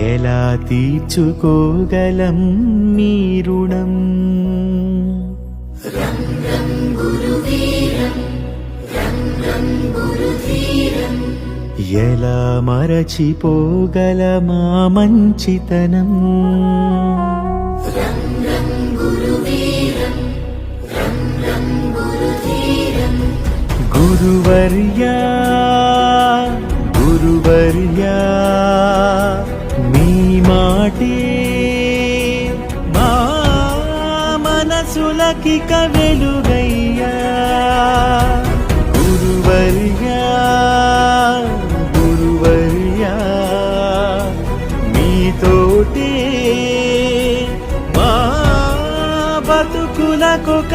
ఎలా తీర్చుకోగలం మీ రుణం? ఎలా మరచిపోగలమా మంచితనం? గురువర్యా గురువర్యా మనసులకి వెలుగయ్యా గురువర్యా గురువర్యా మీతోటే మా బతుకులకొక